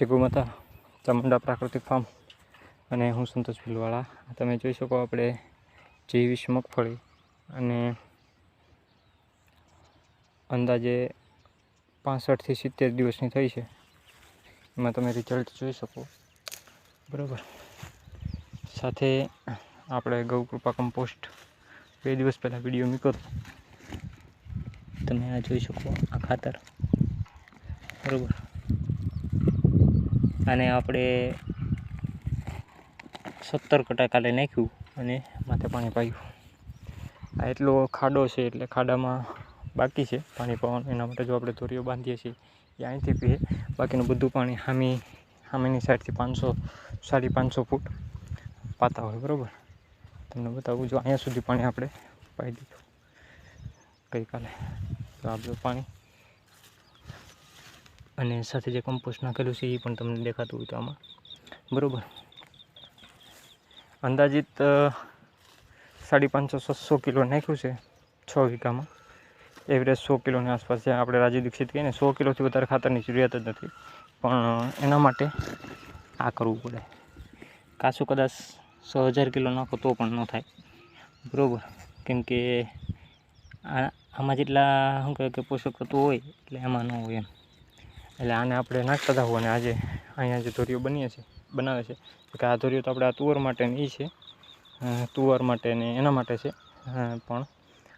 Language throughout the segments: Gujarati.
ગૌમાતા ચામુંડા પ્રાકૃતિક ફાર્મ અને હું સંતોષ ભીલવાળા. તમે જોઈ શકો આપણે જેવીસ મગફળી અને અંદાજે પાસઠથી સિત્તેર દિવસની થઈ છે. એમાં તમે રિઝલ્ટ જોઈ શકો. બરાબર. સાથે આપણે ગૌકૃપા કમ્પોસ્ટ બે દિવસ પહેલાં વીડિયો મૂક્યો તમે આ જોઈ શકો આ ખાતર. બરાબર. આને આપણે સત્તર કટા કાલે નાખ્યું અને માથે પાણી પાયું. આ એટલો ખાડો છે એટલે ખાડામાં બાકી છે પાણી પાવાનું. એના માટે જો આપણે દોરીઓ બાંધીએ છીએ, એ અહીંથી પીએ. બાકીનું બધું પાણી સામી સામેની સાઈડથી પાંચસો, સાડી પાંચસો ફૂટ પાતા હોય, બરાબર? તમને બતાવું, જો અહીંયા સુધી પાણી આપણે પાઈ દીધું ગઈકાલે. તો આ બધું પાણી અને સાથે જે કમ્પોસ્ટ નાખેલું છે એ પણ તમને દેખાતું હોય તો આમાં. બરાબર. અંદાજિત સાડી પાંચસો, છસો કિલો નાખ્યું છે છ વીઘામાં. એવરેજ સો કિલોની આસપાસ છે. આપણે રાજીવ દીક્ષિત કહીએ ને, સો કિલોથી વધારે ખાતરની જરૂરિયાત જ નથી. પણ એના માટે આ કરવું પડે. કાચું કદાચ સો હજાર કિલો નાખો તો પણ ન થાય. બરાબર. કેમ કે આમાં જેટલા, શું કહેવાય કે પોષક તત્વો હોય, એટલે એમાં ન હોય એમ. એટલે આને આપણે નાખતા હતા અને આજે અહીંયા જે ધોરીઓ બનીએ છે બનાવે છે. કે આ ધોરીઓ તો આપણે આ તુવર માટેની એ છે. તુવર માટે ને એના માટે છે. પણ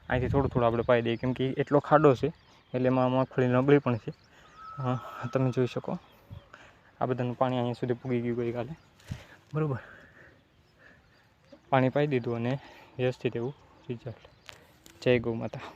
અહીંથી થોડું થોડું આપણે પાઈ દઈએ. કેમ કે એટલો ખાડો છે એટલે એમાં મગફળી નબળી પણ છે. તમે જોઈ શકો. આ બધાનું પાણી અહીંયા સુધી પૂગી ગયું ગઈકાલે બરાબર. પાણી પાઈ દીધું અને વ્યવસ્થિત એવું રિઝલ્ટ જય ગૌ માતા.